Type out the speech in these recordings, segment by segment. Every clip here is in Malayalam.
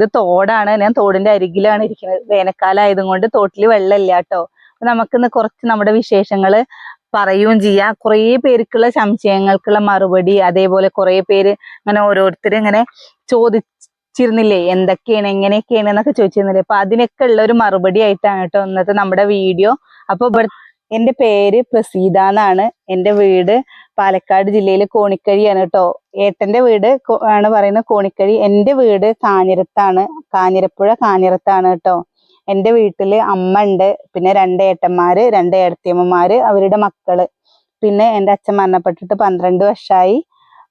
ഇത് തോടാണ്. ഞാൻ തോടിന്റെ അരികിലാണ് ഇരിക്കുന്നത്. വേനൽക്കാലം ആയതുകൊണ്ട് തോട്ടിൽ വെള്ളമില്ല കേട്ടോ. നമുക്കിന്ന് കുറച്ച് നമ്മുടെ വിശേഷങ്ങൾ പറയുകയും ചെയ്യാം. കുറേ പേർക്കുള്ള സംശയങ്ങൾക്കുള്ള മറുപടി അതേപോലെ കുറേ പേര് ഇങ്ങനെ ഓരോരുത്തർ ഇങ്ങനെ ചോദിച്ചിരുന്നില്ലേ? എന്തൊക്കെയാണ് എങ്ങനെയൊക്കെയാണ് എന്നൊക്കെ ചോദിച്ചിരുന്നില്ലേ? അപ്പൊ അതിനൊക്കെ ഉള്ള ഒരു മറുപടി ആയിട്ടാണ് കേട്ടോ ഇന്നത്തെ നമ്മുടെ വീഡിയോ. അപ്പൊ ഇവിടെ എന്റെ പേര് പ്രസീത എന്നാണ്. എന്റെ വീട് പാലക്കാട് ജില്ലയിൽ കോണിക്കഴിയാണ് കേട്ടോ ഏട്ടന്റെ വീട് ആണ് പറയുന്നത് കോണിക്കഴി. എന്റെ വീട് കാഞ്ഞിരത്താണ്. കാഞ്ഞിരപ്പുഴ കാഞ്ഞിരത്താണ് കേട്ടോ എന്റെ വീട്ടിൽ അമ്മ ഉണ്ട്. പിന്നെ രണ്ട് ഏട്ടന്മാര് രണ്ട് ഏടത്തിയമ്മമാര് അവരുടെ മക്കൾ. പിന്നെ എന്റെ അച്ഛൻ മരണപ്പെട്ടിട്ട് പന്ത്രണ്ട് വർഷമായി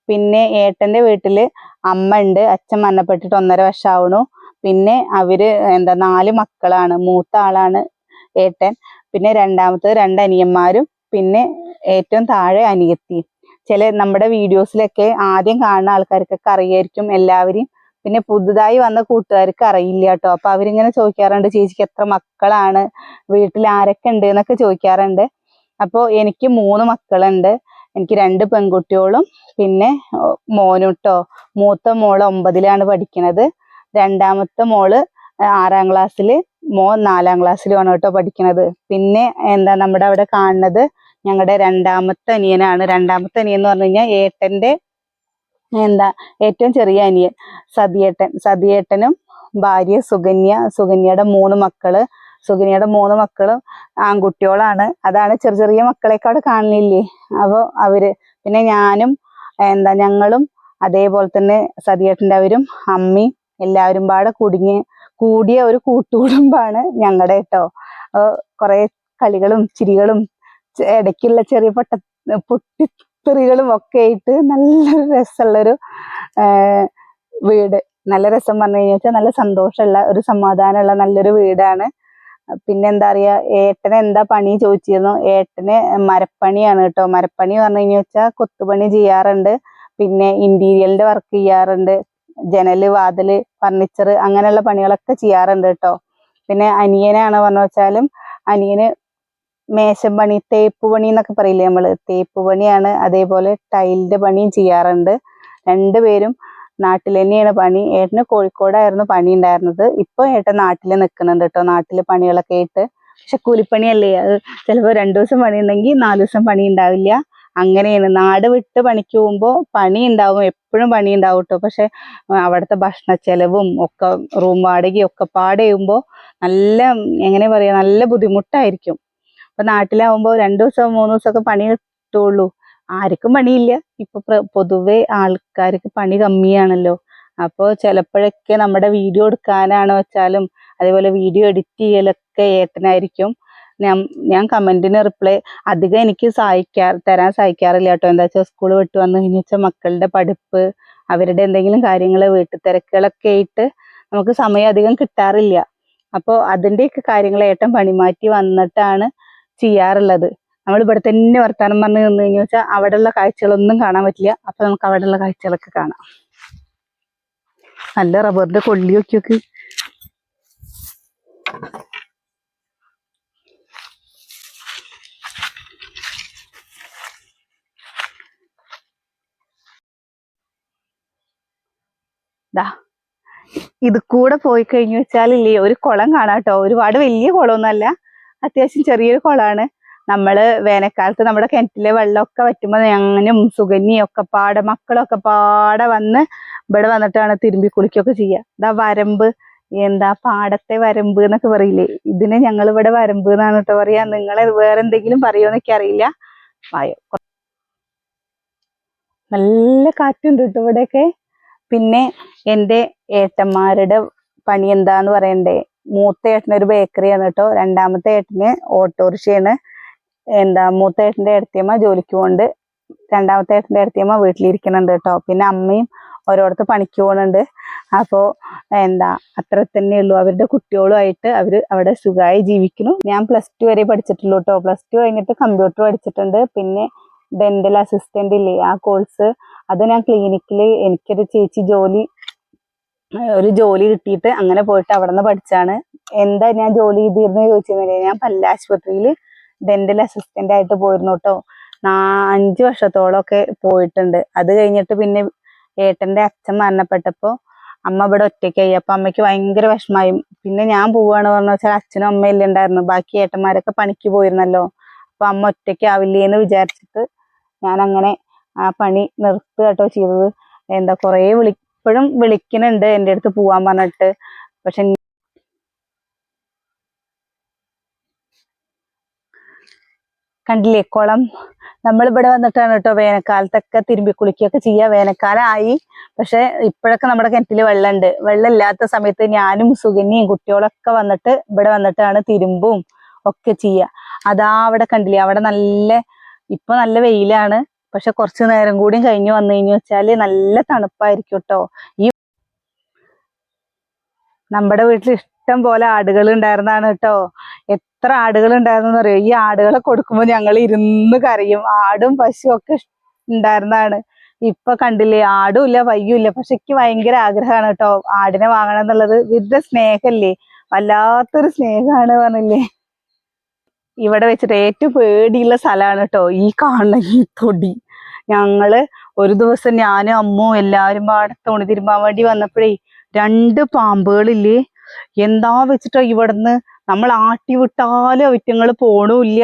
പിന്നെ ഏട്ടന്റെ വീട്ടിൽ അമ്മ ഉണ്ട്. അച്ഛൻ മരണപ്പെട്ടിട്ട് ഒന്നര വർഷമാവണു പിന്നെ അവർ എന്താ നാല് മക്കളാണ്. മൂത്ത ആളാണ് ഏട്ടൻ. പിന്നെ രണ്ടാമത്തത് രണ്ട് അനിയന്മാരും പിന്നെ ഏറ്റവും താഴെ അനിയത്തിയും. ചില നമ്മുടെ വീഡിയോസിലൊക്കെ ആദ്യം കാണുന്ന ആൾക്കാർക്കൊക്കെ അറിയായിരിക്കും എല്ലാവരെയും. പിന്നെ പുതുതായി വന്ന കൂട്ടുകാർക്ക് അറിയില്ല കേട്ടോ. അപ്പൊ അവരിങ്ങനെ ചോദിക്കാറുണ്ട് ചേച്ചിക്ക് എത്ര മക്കളാണ്? വീട്ടിൽ ആരൊക്കെ ഉണ്ട്? എന്നൊക്കെ ചോദിക്കാറുണ്ട്. അപ്പോൾ എനിക്ക് മൂന്ന് മക്കളുണ്ട്. എനിക്ക് രണ്ട് പെൺകുട്ടികളും പിന്നെ മോനും ട്ടോ. മൂത്ത മോൾ ഒമ്പതിലാണ് പഠിക്കണത്. രണ്ടാമത്തെ മോൾ ആറാം ക്ലാസ്സിൽ മോൻ നാലാം ക്ലാസ്സിലുമാണ് കേട്ടോ പഠിക്കണത്. പിന്നെ എന്താ നമ്മുടെ അവിടെ കാണുന്നത്? ഞങ്ങളുടെ രണ്ടാമത്തെ അനിയനാണ്. രണ്ടാമത്തെ അനിയൻ എന്ന് പറഞ്ഞു കഴിഞ്ഞാൽ ഏട്ടന്റെ എന്താ ഏറ്റവും ചെറിയ അനിയൻ സതിയേട്ടൻ. സതിയേട്ടനും ഭാര്യ സുകന്യ. സുകന്യയുടെ മൂന്ന് മക്കൾ. സുകന്യയുടെ മൂന്ന് മക്കളും ആൺകുട്ടികളാണ്. അതാണ് ചെറിയ ചെറിയ മക്കളെയൊക്കെ അവിടെ കാണുന്നില്ലേ അപ്പോൾ അവർ പിന്നെ ഞാനും എന്താ ഞങ്ങളും അതേപോലെ തന്നെ സതിയേട്ടന്റെ അവരും അമ്മയും എല്ലാവരും പാടെ കുടുങ്ങി കൂടിയ ഒരു കൂട്ടുകുടുംബാണ് ഞങ്ങളുടെ കേട്ടോ കുറെ കളികളും ചിരികളും ഇടയ്ക്കുള്ള ചെറിയ പൊട്ട പൊട്ടിത്തെറികളും ഒക്കെ ആയിട്ട് നല്ലൊരു രസമുള്ളൊരു വീട്. നല്ല രസം പറഞ്ഞു കഴിഞ്ഞാൽ നല്ല സന്തോഷമുള്ള ഒരു സമാധാനമുള്ള നല്ലൊരു വീടാണ്. പിന്നെ എന്താ പറയാ ഏട്ടന് എന്താ പണി ചോദിച്ചിരുന്നു. ഏട്ടന് മരപ്പണിയാണ് കേട്ടോ മരപ്പണി പറഞ്ഞു കഴിഞ്ഞാൽ വെച്ചാൽ കൊത്തുപണി ചെയ്യാറുണ്ട്. പിന്നെ ഇന്റീരിയലിന്റെ വർക്ക് ചെയ്യാറുണ്ട്. ജനൽ വാതിൽ ഫർണിച്ചർ അങ്ങനെയുള്ള പണികളൊക്കെ ചെയ്യാറുണ്ട് കേട്ടോ. പിന്നെ അനിയനാണ് പറഞ്ഞു വെച്ചാലും അനിയന് മേശം പണി തേപ്പ് പണി എന്നൊക്കെ പറയില്ലേ നമ്മൾ. തേപ്പ് പണിയാണ് അതേപോലെ ടൈലിന്റെ പണിയും ചെയ്യാറുണ്ട്. രണ്ടുപേരും നാട്ടിൽ തന്നെയാണ് പണി. ഏട്ടന് കോഴിക്കോടായിരുന്നു പണി ഉണ്ടായിരുന്നത്. ഇപ്പൊ ഏട്ടൻ നാട്ടിൽ നിൽക്കുന്നുണ്ട് കേട്ടോ. നാട്ടിൽ പണികളൊക്കെ ആയിട്ട്. പക്ഷെ കൂലിപ്പണിയല്ലേ? അത് ചിലപ്പോൾ രണ്ടു ദിവസം പണി ഉണ്ടെങ്കിൽ നാല് ദിവസം പണി ഉണ്ടാവില്ല. അങ്ങനെയാണ്. നാട് വിട്ട് പണിക്ക് പോകുമ്പോൾ പണി ഉണ്ടാവും എപ്പോഴും പണി ഉണ്ടാവും കേട്ടോ പക്ഷെ അവിടുത്തെ ഭക്ഷണ ചെലവും ഒക്കെ റൂം വാടകയും ഒക്കെ പാടെ ചെയ്യുമ്പോൾ നല്ല എങ്ങനെ പറയാ നല്ല ബുദ്ധിമുട്ടായിരിക്കും. അപ്പൊ നാട്ടിലാവുമ്പോൾ രണ്ടു ദിവസം മൂന്ന് ദിവസമൊക്കെ പണി കിട്ടുള്ളൂ. ആർക്കും പണിയില്ല. ഇപ്പൊ പൊതുവെ ആൾക്കാർക്ക് പണി കമ്മിയാണല്ലോ. അപ്പോൾ ചിലപ്പോഴൊക്കെ നമ്മുടെ വീഡിയോ എടുക്കാനാണ് വെച്ചാലും അതേപോലെ വീഡിയോ എഡിറ്റ് ചെയ്യലൊക്കെ ഏട്ടനായിരിക്കും. ഞാൻ ഞാൻ കമന്റിന് റിപ്ലൈ അധികം എനിക്ക് സഹായിക്കാ തരാൻ സഹായിക്കാറില്ല കേട്ടോ എന്താ വെച്ചാൽ സ്കൂൾ വിട്ട് വന്നു കഴിഞ്ഞാൽ മക്കളുടെ പഠിപ്പ് അവരുടെ എന്തെങ്കിലും കാര്യങ്ങൾ വീട്ടു തിരക്കുകളൊക്കെ ആയിട്ട് നമുക്ക് സമയം അധികം കിട്ടാറില്ല. അപ്പോൾ അതിന്റെയൊക്കെ കാര്യങ്ങൾ ഏട്ടൻ പണിമാറ്റി വന്നിട്ടാണ് ചെയ്യാറുള്ളത്. നമ്മൾ ഇവിടെ തന്നെ വർത്താനം പറഞ്ഞു നിന്ന് കഴിഞ്ഞു വെച്ചാൽ അവിടെയുള്ള കാഴ്ചകളൊന്നും കാണാൻ പറ്റില്ല. അപ്പൊ നമുക്ക് അവിടെയുള്ള കാഴ്ചകളൊക്കെ കാണാം. നല്ല റബ്ബറിന്റെ കൊള്ളി ദാ. ഇത് കൂടെ പോയി കഴിഞ്ഞു വെച്ചാലില്ലേ ഒരു കുളം കാണാട്ടോ. ഒരുപാട് വലിയ കുളമൊന്നുമല്ല. അത്യാവശ്യം ചെറിയൊരു കുളമാണ്. നമ്മൾ വേനൽക്കാലത്ത് നമ്മുടെ കിണറ്റിലെ വെള്ളമൊക്കെ വറ്റുമ്പോൾ ഞാനും സുഗന്യയും പാടെ മക്കളൊക്കെ പാടെ വന്ന് ഇവിടെ വന്നിട്ടാണ് തിരുമ്പി കുളിക്കുകയൊക്കെ ചെയ്യുക. ഇതാ വരമ്പ്. എന്താ പാടത്തെ വരമ്പ് എന്നൊക്കെ പറയില്ലേ? ഇതിന് ഞങ്ങൾ ഇവിടെ വരമ്പ് എന്നാണ് കേട്ടോ പറയാ നിങ്ങളെ വേറെ എന്തെങ്കിലും പറയുമെന്നൊക്കെ അറിയില്ല. നല്ല കാറ്റുണ്ട് കേട്ടോ ഇവിടെയൊക്കെ. പിന്നെ എന്റെ ഏട്ടന്മാരുടെ പണി എന്താന്ന് പറയണ്ടേ? മൂത്ത ഏട്ടന് ഒരു ബേക്കറിയാണ് കേട്ടോ. രണ്ടാമത്തെ ഏട്ടന് ഓട്ടോറിക്ഷയാണ് എന്താ മൂത്ത ഏട്ടന്റെ ഇടത്തിയമ്മ ജോലിക്ക് പോകുന്നുണ്ട് രണ്ടാമത്തെ ഏട്ടന്റെ ഇടത്തിയമ്മ വീട്ടിലിരിക്കുന്നുണ്ട് കേട്ടോ. പിന്നെ അമ്മയും ഓരോടത്ത് പണിക്ക് പോകുന്നുണ്ട് അപ്പോൾ എന്താ അത്ര തന്നെ ഉള്ളൂ. അവരുടെ കുട്ടികളുമായിട്ട് അവർ അവിടെ സുഖമായി ജീവിക്കുന്നു. ഞാൻ പ്ലസ് ടു വരെ പഠിച്ചിട്ടുള്ളൂ കേട്ടോ. പ്ലസ് ടു കഴിഞ്ഞിട്ട് കമ്പ്യൂട്ടർ പഠിച്ചിട്ടുണ്ട്. പിന്നെ ഡെന്റൽ അസിസ്റ്റന്റ് ഇല്ലേ? ആ കോഴ്സ് അത് ഞാൻ ക്ലിനിക്കിൽ എനിക്കൊരു ചേച്ചി ജോലി ഒരു ജോലി കിട്ടിയിട്ട് അങ്ങനെ പോയിട്ട് അവിടെ നിന്ന് പഠിച്ചാണ്. എന്താ ഞാൻ ജോലി ചെയ്തിരുന്നു ചോദിച്ചിരുന്നില്ലേ ഞാൻ പല്ല ആശുപത്രിയിൽ ഡെന്റൽ അസിസ്റ്റന്റ് ആയിട്ട് പോയിരുന്നു കേട്ടോ അഞ്ച് വർഷത്തോളം ഒക്കെ പോയിട്ടുണ്ട്. അത് കഴിഞ്ഞിട്ട് പിന്നെ ഏട്ടന്റെ അച്ഛൻ മരണപ്പെട്ടപ്പോ അമ്മ ഇവിടെ ഒറ്റയ്ക്കായി. അപ്പൊ അമ്മയ്ക്ക് ഭയങ്കര വിഷമായി പിന്നെ ഞാൻ പോവാണ് പറഞ്ഞ വെച്ചാൽ അച്ഛനും അമ്മയല്ലേ ഉണ്ടായിരുന്നു. ബാക്കി ഏട്ടന്മാരൊക്കെ പണിക്ക് പോയിരുന്നല്ലോ. അപ്പൊ അമ്മ ഒറ്റയ്ക്കാവില്ലേ എന്ന് വിചാരിച്ചിട്ട് ഞാൻ അങ്ങനെ ആ പണി നിർത്തുക കേട്ടോ ചെയ്തത്. എന്താ കുറേ വിളി ഇപ്പോഴും വിളിക്കുന്നുണ്ട് എന്റെ അടുത്ത് പോവാൻ പറഞ്ഞിട്ട്. പക്ഷെ കണ്ടില്ലേ കുളം? നമ്മളിവിടെ വന്നിട്ടാണ് കേട്ടോ വേനൽക്കാലത്തൊക്കെ തിരുമ്പി കുളിക്കുകയൊക്കെ ചെയ്യുക. വേനൽക്കാലമായി. പക്ഷെ ഇപ്പോഴൊക്കെ നമ്മുടെ കിണറ്റിൽ വെള്ളമുണ്ട്. വെള്ളം ഇല്ലാത്ത സമയത്ത് ഞാനും സുഗന്യയും കുട്ടികളൊക്കെ വന്നിട്ട് ഇവിടെ വന്നിട്ടാണ് തിരുമ്പും ഒക്കെ ചെയ്യുക. അതാ അവിടെ കണ്ടില്ലേ? അവിടെ നല്ല ഇപ്പൊ നല്ല വെയിലാണ്. പക്ഷെ കുറച്ചു നേരം കൂടിയും കഴിഞ്ഞു വന്നു കഴിഞ്ഞു വെച്ചാൽ നല്ല തണുപ്പായിരിക്കും കേട്ടോ ഈ നമ്മുടെ വീട്ടിൽ ഇഷ്ടം പോലെ ആടുകൾ ഉണ്ടായിരുന്നാണ് കേട്ടോ എത്ര ആടുകൾ ഉണ്ടായിരുന്നു അറിയോ? ഈ ആടുകളെ കൊടുക്കുമ്പോൾ ഞങ്ങൾ ഇരുന്ന് കരയും. ആടും പശുവും ഒക്കെ ഉണ്ടായിരുന്നതാണ് ഇപ്പൊ കണ്ടില്ലേ? ആടും ഇല്ല വയ്യൂല്ല പക്ഷെ എനിക്ക് ഭയങ്കര ആഗ്രഹമാണ് കേട്ടോ ആടിനെ വാങ്ങണം എന്നുള്ളത്. വിരുദ്ധ സ്നേഹല്ലേ? വല്ലാത്തൊരു സ്നേഹമാണ് പറഞ്ഞില്ലേ? ഇവിടെ വെച്ചിട്ട് ഏറ്റവും പേടിയുള്ള സ്ഥലമാണ് കേട്ടോ ഈ കാണുന്ന ഈ തൊടി. ഞങ്ങൾ ഒരു ദിവസം ഞാനും അമ്മും എല്ലാവരും പാടെ തുണി തിരുമ്പാൻ വേണ്ടി വന്നപ്പോഴേ രണ്ട് പാമ്പുകളില്ലേ? എന്താ വെച്ചിട്ടോ ഇവിടുന്ന് നമ്മൾ ആട്ടി വിട്ടാലും അവറ്റങ്ങൾ പോണില്ല.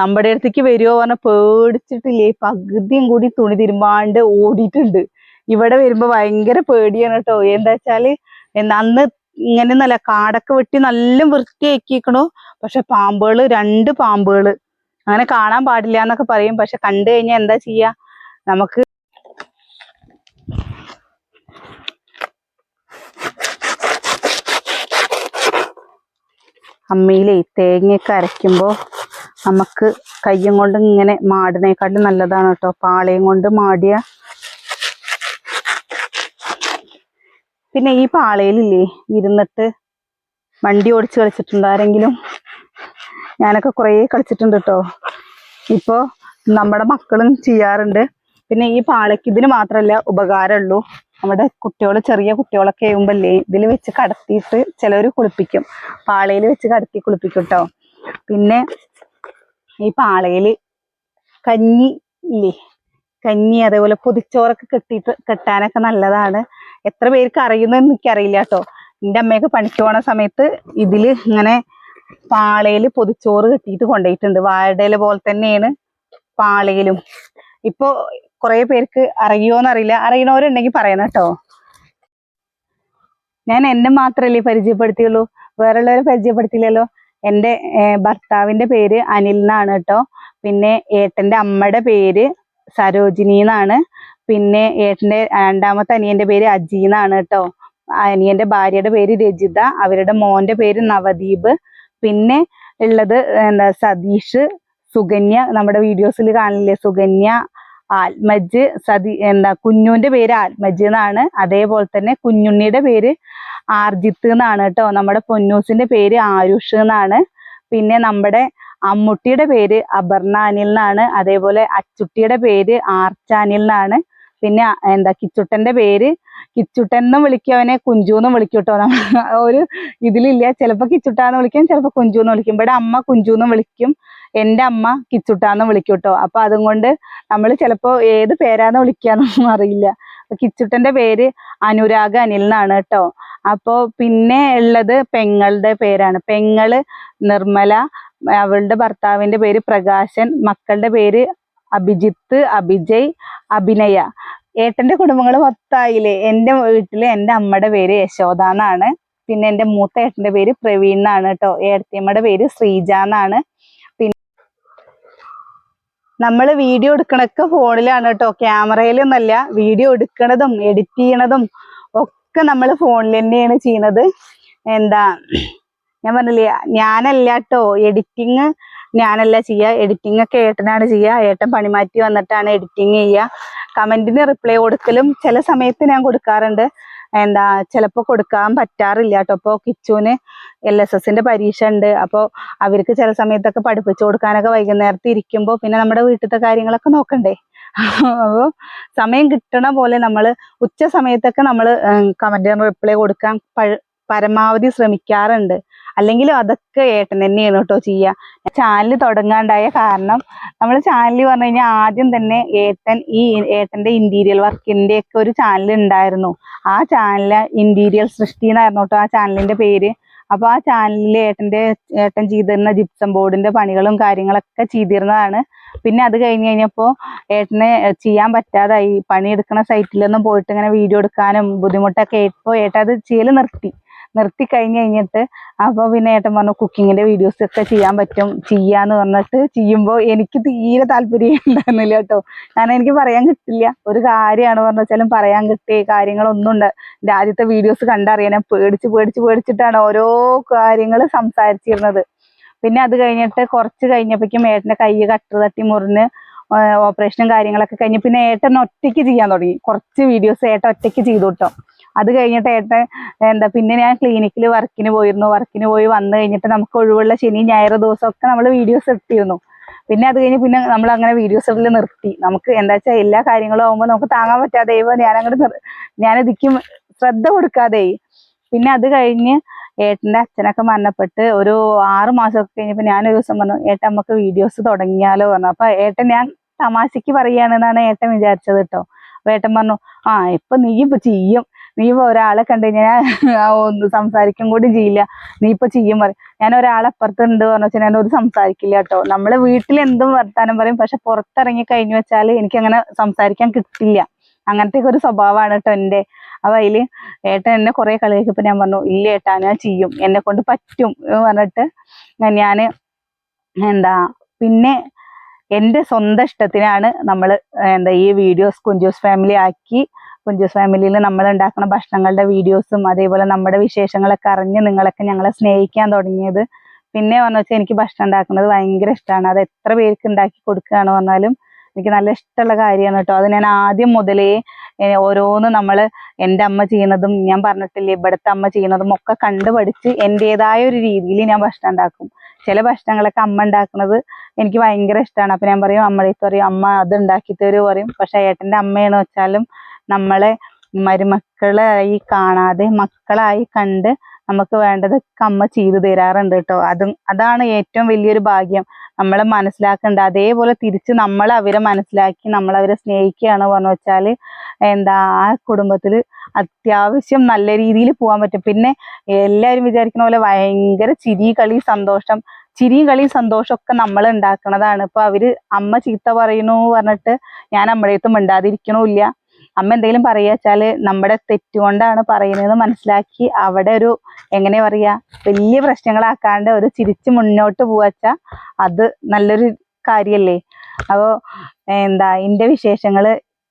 നമ്മുടെ അടുത്തേക്ക് വരുമോ പറഞ്ഞ പേടിച്ചിട്ടില്ലേ? പകുതിയും കൂടി തുണി തിരുമ്പാണ്ട് ഓടിയിട്ടുണ്ട്. ഇവിടെ വരുമ്പോ ഭയങ്കര പേടിയാണ് കേട്ടോ എന്താ വെച്ചാൽ അന്ന് ഇങ്ങനെ നല്ല കാടൊക്കെ വെട്ടി നല്ല വൃത്തിയാക്കിക്കണു പക്ഷെ പാമ്പുകൾ രണ്ട് പാമ്പുകൾ. അങ്ങനെ കാണാൻ പാടില്ല എന്നൊക്കെ പറയും. പക്ഷെ കണ്ടു കഴിഞ്ഞാൽ എന്താ ചെയ്യാ? നമുക്ക് അമ്മയിലെ തേങ്ങയൊക്കെ അരയ്ക്കുമ്പോ നമുക്ക് കയ്യും കൊണ്ട് ഇങ്ങനെ മാടിനേക്കാട്ടും നല്ലതാണ് കേട്ടോ. പാളയും കൊണ്ട് മാടിയ പിന്നെ ഈ പാളയിലില്ലേ ഇരുന്നിട്ട് വണ്ടി ഓടിച്ച് കളിച്ചിട്ടുണ്ടോ ആരെങ്കിലും ഞാനൊക്കെ കുറേ കളിച്ചിട്ടുണ്ട് കേട്ടോ ഇപ്പോൾ നമ്മുടെ മക്കളും ചെയ്യാറുണ്ട്. പിന്നെ ഈ പാളയ്ക്ക് ഇതിന് മാത്രമല്ല ഉപകാരമുള്ളൂ. നമ്മുടെ കുട്ടികൾ ചെറിയ കുട്ടികളൊക്കെ ആകുമ്പോഴല്ലേ ഇതിൽ വെച്ച് കടത്തിയിട്ട് ചിലവർ കുളിപ്പിക്കും. പാളയിൽ വെച്ച് കടത്തി കുളിപ്പിക്കും കേട്ടോ പിന്നെ ഈ പാളയിൽ കഞ്ഞി ഇല്ലേ? കഞ്ഞി അതേപോലെ പൊതിച്ചോറൊക്കെ കെട്ടിയിട്ട് കെട്ടാനൊക്കെ നല്ലതാണ്. എത്ര പേർക്ക് അറിയുന്നതെന്ന് എനിക്കറിയില്ല കേട്ടോ എന്റെ അമ്മയൊക്കെ പണിക്ക് പോണ സമയത്ത് ഇതിൽ ഇങ്ങനെ പാളയിൽ പൊതിച്ചോറ് കെട്ടിയിട്ട് കൊണ്ടുപോയിട്ടുണ്ട് വാഴയില പോലെ തന്നെയാണ് പാളയിലും ഇപ്പോ കുറെ പേർക്ക് അറിയോന്നറിയില്ല. അറിയണവരുണ്ടെങ്കിൽ പറയണം കേട്ടോ ഞാൻ എന്നെ മാത്രമല്ലേ പരിചയപ്പെടുത്തിയുള്ളൂ. വേറെയുള്ളവരെ പരിചയപ്പെടുത്തിയില്ലല്ലോ. എന്റെ ഭർത്താവിന്റെ പേര് അനിൽ എന്നാണ് കേട്ടോ പിന്നെ ഏട്ടന്റെ അമ്മയുടെ പേര് സരോജിനി എന്നാണ്. പിന്നെ ഏട്ടന്റെ രണ്ടാമത്തെ അനിയന്റെ പേര് അജി എന്നാണ് കേട്ടോ അനിയന്റെ ഭാര്യയുടെ പേര് രജിത. അവരുടെ മോന്റെ പേര് നവദീപ്. പിന്നെ ഉള്ളത് എന്താ സതീഷ് സുകന്യ നമ്മുടെ വീഡിയോസിൽ കാണില്ലേ? സുകന്യ ആത്മജ് സതി എന്താ കുഞ്ഞുവിന്റെ പേര് ആത്മജ് എന്നാണ്. അതേപോലെ തന്നെ കുഞ്ഞുണ്ണിയുടെ പേര് ആർജിത്ത് എന്നാണ് കേട്ടോ. നമ്മുടെ പൊന്നൂസിന്റെ പേര് ആരുഷ് എന്നാണ്. പിന്നെ നമ്മുടെ അമ്മുട്ടിയുടെ പേര് അപർണ അനിൽ എന്നാണ്. അതേപോലെ അച്ചുട്ടിയുടെ പേര് ആർച്ചാനിൽ എന്നാണ്. പിന്നെ എന്താ കിച്ചുട്ടന്റെ പേര്. കിച്ചുട്ടൻ എന്നും വിളിക്കും അവനെ കുഞ്ചു എന്നും വിളിക്കും കേട്ടോ. നമ്മൾ ഒരു ഇതിലില്ല. ചിലപ്പോ കിച്ചുട്ടാന്ന് വിളിക്കും ചിലപ്പോൾ കുഞ്ചു എന്ന് വിളിക്കും. ഇവിടെ അമ്മ കുഞ്ചു എന്നും വിളിക്കും. എന്റെ അമ്മ കിച്ചുട്ടാന്ന് വിളിക്കും കേട്ടോ. അപ്പൊ അതും കൊണ്ട് നമ്മൾ ചിലപ്പോൾ ഏത് പേരാന്ന് വിളിക്കാന്നൊന്നും അറിയില്ല. കിച്ചുട്ടന്റെ പേര് അനുരാഗ് അനിൽ എന്നാണ് കേട്ടോ. അപ്പോ പിന്നെ ഉള്ളത് പെങ്ങളുടെ പേരാണ്. പെങ്ങൾ നിർമ്മല അവളുടെ ഭർത്താവിന്റെ പേര് പ്രകാശൻ മക്കളുടെ പേര് അഭിജിത്ത് അഭിജയ് അഭിനയ. ഏട്ടന്റെ കുടുംബങ്ങൾ മൊത്തമായില്ലേ എന്റെ വീട്ടിൽ എന്റെ അമ്മയുടെ പേര് യശോദ എന്നാണ് പിന്നെ എന്റെ മൂത്ത ഏട്ടന്റെ പേര് പ്രവീൺ എന്നാണ് കേട്ടോ. ഏട്ടിയമ്മയുടെ പേര് ശ്രീജ എന്നാണ് പിന്നെ നമ്മൾ വീഡിയോ എടുക്കണൊക്കെ ഫോണിലാണ് കേട്ടോ. ക്യാമറയിലൊന്നല്ല വീഡിയോ എടുക്കണതും എഡിറ്റ് ചെയ്യണതും ഒക്കെ നമ്മൾ ഫോണിൽ തന്നെയാണ് ചെയ്യണത്. എന്താ ഞാൻ പറഞ്ഞില്ലേ ഞാനല്ല കേട്ടോ. എഡിറ്റിങ് ഞാനല്ല ചെയ്യുക എഡിറ്റിംഗ് ഒക്കെ ഏട്ടനാണ് ചെയ്യുക ഏട്ടൻ പണിമാറ്റി വന്നിട്ടാണ് എഡിറ്റിംഗ് ചെയ്യുക കമന്റിന് റിപ്ലൈ കൊടുക്കലും ചില സമയത്ത് ഞാൻ കൊടുക്കാറുണ്ട്. എന്താ ചിലപ്പോൾ കൊടുക്കാൻ പറ്റാറില്ല കേട്ടോ അപ്പോൾ കിച്ചുവിന് എൽ എസ് എസിന്റെ പരീക്ഷ ഉണ്ട്. അപ്പോൾ അവർക്ക് ചില സമയത്തൊക്കെ പഠിപ്പിച്ചു കൊടുക്കാനൊക്കെ വൈകുന്നേരത്ത് ഇരിക്കുമ്പോൾ പിന്നെ നമ്മുടെ വീട്ടിലത്തെ കാര്യങ്ങളൊക്കെ നോക്കണ്ടേ? അപ്പോൾ സമയം കിട്ടണ പോലെ നമ്മൾ ഉച്ച സമയത്തൊക്കെ നമ്മൾ കമന്റിന് റിപ്ലൈ കൊടുക്കാൻ പരമാവധി ശ്രമിക്കാറുണ്ട്. അല്ലെങ്കിലും അതൊക്കെ ഏട്ടൻ തന്നെയാണ് കേട്ടോ ചെയ്യുക ചാനൽ തുടങ്ങാണ്ടായ കാരണം നമ്മൾ ചാനൽ പറഞ്ഞു കഴിഞ്ഞാൽ ആദ്യം തന്നെ ഏട്ടൻ ഈ ഏട്ടന്റെ ഇന്റീരിയൽ വർക്കിന്റെ ഒക്കെ ഒരു ചാനൽ ഉണ്ടായിരുന്നു. ആ ചാനൽ ഇന്റീരിയൽ സൃഷ്ടി എന്നായിരുന്നു കേട്ടോ ആ ചാനലിന്റെ പേര്. അപ്പൊ ആ ചാനലിൽ ഏട്ടന്റെ ഏട്ടൻ ചെയ്തിരുന്ന ജിപ്സം ബോർഡിന്റെ പണികളും കാര്യങ്ങളൊക്കെ ചെയ്തിരുന്നതാണ്. പിന്നെ അത് കഴിഞ്ഞ് കഴിഞ്ഞപ്പോ ഏട്ടനെ ചെയ്യാൻ പറ്റാതായി. പണിയെടുക്കുന്ന സൈറ്റിലൊന്നും പോയിട്ട് ഇങ്ങനെ വീഡിയോ എടുക്കാനും ബുദ്ധിമുട്ടൊക്കെ ആയിട്ടപ്പോ ഏട്ടൻ അത് ചെയ്യൽ നിർത്തി. നിർത്തി കഴിഞ്ഞ് കഴിഞ്ഞിട്ട് അപ്പൊ പിന്നെ ഏട്ടൻ പറഞ്ഞു കുക്കിങ്ങിന്റെ വീഡിയോസ് ഒക്കെ ചെയ്യാൻ പറ്റും ചെയ്യാന്ന് പറഞ്ഞിട്ട് ചെയ്യുമ്പോൾ എനിക്ക് തീരെ താല്പര്യം ഉണ്ടായിരുന്നില്ല കേട്ടോ. കാരണം എനിക്ക് പറയാൻ കിട്ടില്ല. ഒരു കാര്യമാണ് പറഞ്ഞാലും പറയാൻ കിട്ടിയ കാര്യങ്ങളൊന്നും ഉണ്ട് എന്റെ ആദ്യത്തെ വീഡിയോസ് കണ്ടറിയാൻ പേടിച്ച് പേടിച്ച് പേടിച്ചിട്ടാണ് ഓരോ കാര്യങ്ങൾ സംസാരിച്ചിരുന്നത്. പിന്നെ അത് കഴിഞ്ഞിട്ട് കുറച്ച് കഴിഞ്ഞപ്പോഴേക്കും ഏട്ടന്റെ കൈ കട്ട് തട്ടി മുറിഞ്ഞ് ഓപ്പറേഷനും കാര്യങ്ങളൊക്കെ കഴിഞ്ഞ് പിന്നെ ഏട്ടൻ ഒറ്റയ്ക്ക് ചെയ്യാൻ തുടങ്ങി. കുറച്ച് വീഡിയോസ് ഏട്ടൻ ഒറ്റയ്ക്ക് ചെയ്തു കേട്ടോ. അത് കഴിഞ്ഞിട്ട് ഏട്ടൻ എന്താ പിന്നെ ഞാൻ ക്ലിനിക്കിൽ വർക്കിന് പോയിരുന്നു. വർക്കിന് പോയി വന്നു കഴിഞ്ഞിട്ട് നമുക്ക് ഒഴിവുള്ള ശനി ഞായർ ദിവസമൊക്കെ നമ്മൾ വീഡിയോസ് ഇട്ടിരുന്നു. പിന്നെ അത് കഴിഞ്ഞ് പിന്നെ നമ്മൾ അങ്ങനെ വീഡിയോസ് ഇടൽ നിർത്തി. നമുക്ക് എന്താ വെച്ചാൽ എല്ലാ കാര്യങ്ങളും ആകുമ്പോൾ നമുക്ക് താങ്ങാൻ പറ്റാതെ ഞാൻ അങ്ങോട്ട് ഞാൻ ഇതിക്കും ശ്രദ്ധ കൊടുക്കാതെ പിന്നെ അത് കഴിഞ്ഞ് ഏട്ടന്റെ അച്ഛനൊക്കെ മരണപ്പെട്ട് ഒരു ആറ് മാസമൊക്കെ കഴിഞ്ഞപ്പോൾ ഞാനൊരു ദിവസം പറഞ്ഞു ഏട്ടൻ നമുക്ക് വീഡിയോസ് തുടങ്ങിയാലോ? പറഞ്ഞു. അപ്പൊ ഏട്ടൻ ഞാൻ തമാശക്ക് പറയുകയാണെന്നാണ് ഏട്ടൻ വിചാരിച്ചത് കേട്ടോ. അപ്പൊ ഏട്ടൻ പറഞ്ഞു ആ ഇപ്പൊ നീ ഇപ്പൊ ചെയ്യും. നീ ഇപ്പൊ ഒരാളെ കണ്ടു കഴിഞ്ഞാൽ ഒന്ന് സംസാരിക്കും കൂടി ചെയ്യില്ല. നീ ഇപ്പൊ ചെയ്യും പറയും. ഞാൻ ഒരാളെ അപ്പുറത്തുണ്ട് പറഞ്ഞു വെച്ചാൽ ഞാൻ ഒരു സംസാരിക്കില്ല കേട്ടോ. നമ്മൾ വീട്ടിൽ എന്തും വർത്താനം പറയും. പക്ഷെ പുറത്തിറങ്ങി കഴിഞ്ഞു വെച്ചാൽ എനിക്ക് അങ്ങനെ സംസാരിക്കാൻ കിട്ടില്ല. അങ്ങനത്തെ ഒരു സ്വഭാവമാണ് കേട്ടോ എന്റെ. അപ്പൊ അതിൽ ഏട്ടൻ എന്നെ കുറെ കളിയാക്കിയപ്പോ ഞാൻ പറഞ്ഞു ഇല്ല ഏട്ടാ ഞാൻ ചെയ്യും. എന്നെ കൊണ്ട് പറ്റും. എന്ന് പറഞ്ഞിട്ട് ഞാൻ എന്താ പിന്നെ എന്റെ സ്വന്തം ഇഷ്ടത്തിനാണ് നമ്മൾ എന്താ ഈ വീഡിയോസ് കുഞ്ചൂസ് ഫാമിലി ആക്കി കുഞ്ചൂസ് ഫാമിലിയിൽ നമ്മൾ ഉണ്ടാക്കുന്ന ഭക്ഷണങ്ങളുടെ വീഡിയോസും അതേപോലെ നമ്മുടെ വിശേഷങ്ങളൊക്കെ അറിഞ്ഞ് നിങ്ങളൊക്കെ ഞങ്ങളെ സ്നേഹിക്കാൻ തുടങ്ങിയത്. പിന്നെ പറഞ്ഞു വെച്ചാൽ എനിക്ക് ഭക്ഷണം ഉണ്ടാക്കുന്നത് ഭയങ്കര ഇഷ്ടമാണ് അത് എത്ര പേർക്ക് ഉണ്ടാക്കി കൊടുക്കുകയാണ് പറഞ്ഞാലും എനിക്ക് നല്ല ഇഷ്ടമുള്ള കാര്യമാണ് കേട്ടോ. അത് ഞാൻ ആദ്യം മുതലേ ഓരോന്ന് നമ്മൾ എന്റെ അമ്മ ചെയ്യുന്നതും ഞാൻ പറഞ്ഞിട്ടില്ലേ ഇവിടുത്തെ അമ്മ ചെയ്യുന്നതും ഒക്കെ കണ്ടു പഠിച്ച് എന്റെതായ ഒരു രീതിയിൽ ഞാൻ ഭക്ഷണം ഉണ്ടാക്കും. ചില ഭക്ഷണങ്ങളൊക്കെ അമ്മ ഉണ്ടാക്കുന്നത് എനിക്ക് ഭയങ്കര ഇഷ്ടമാണ് അപ്പം ഞാൻ പറയും അടുത്ത് പറയും അമ്മ അത് ഉണ്ടാക്കി തരുമോ പറയും. പക്ഷേ ഏട്ടന്റെ അമ്മയാണ് വെച്ചാലും നമ്മളെ മരുമക്കളായി കാണാതെ മക്കളായി കണ്ട് നമുക്ക് വേണ്ടതൊക്കെ അമ്മ ചെയ്തു തരാറുണ്ട് കേട്ടോ. അതും അതാണ് ഏറ്റവും വലിയൊരു ഭാഗ്യം. നമ്മളെ മനസ്സിലാക്കേണ്ട അതേപോലെ തിരിച്ച് നമ്മൾ അവരെ മനസ്സിലാക്കി നമ്മൾ അവരെ സ്നേഹിക്കുകയാണ് പറഞ്ഞു വെച്ചാൽ എന്താ ആ കുടുംബത്തിൽ അത്യാവശ്യം നല്ല രീതിയിൽ പോകാൻ പറ്റും. പിന്നെ എല്ലാവരും വിചാരിക്കുന്ന പോലെ ഭയങ്കര ചിരി കളി സന്തോഷം. ചിരിയും കളിയും സന്തോഷമൊക്കെ നമ്മൾ ഉണ്ടാക്കുന്നതാണ് ഇപ്പൊ അവർ അമ്മ ചീത്ത പറയുന്നു പറഞ്ഞിട്ട് ഞാൻ അമ്മയുടെ അടുത്ത് മിണ്ടാതിരിക്കണമില്ല. അമ്മ എന്തെങ്കിലും പറയാച്ചാൽ നമ്മുടെ തെറ്റുകൊണ്ടാണ് പറയുന്നത് മനസ്സിലാക്കി അവിടെ ഒരു എങ്ങനെ പറയാ വലിയ പ്രശ്നങ്ങളാക്കാണ്ട് ഒരു ചിരിച്ച് മുന്നോട്ട് പോവാച്ച അത് നല്ലൊരു കാര്യല്ലേ? അപ്പോ എന്താ എന്റെ വിശേഷങ്ങൾ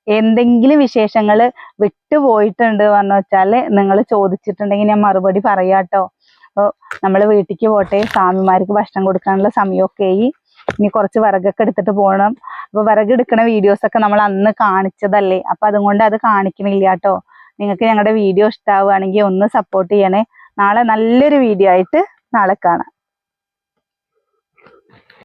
എന്തെങ്കിലും വിശേഷങ്ങൾ വിട്ടുപോയിട്ടുണ്ട് പറഞ്ഞു വെച്ചാൽ നിങ്ങൾ ചോദിച്ചിട്ടുണ്ടെങ്കിൽ ഞാൻ മറുപടി പറയാട്ടോ. അപ്പോൾ നമ്മൾ വീട്ടിലേക്ക് പോട്ടെ സ്വാമിമാർക്ക് ഭക്ഷണം കൊടുക്കാനുള്ള സമയമൊക്കെ ആയി. ഇനി കുറച്ച് വിറകൊക്കെ എടുത്തിട്ട് പോകണം അപ്പൊ വിറക് എടുക്കണ വീഡിയോസ് ഒക്കെ നമ്മൾ അന്ന് കാണിച്ചതല്ലേ? അപ്പൊ അതുകൊണ്ട് അത് കാണിക്കണില്ല കേട്ടോ നിങ്ങൾക്ക് ഞങ്ങളുടെ വീഡിയോ ഇഷ്ടാവുകയാണെങ്കിൽ ഒന്ന് സപ്പോർട്ട് ചെയ്യണേ. നാളെ നല്ലൊരു വീഡിയോ ആയിട്ട് നാളെ കാണാം.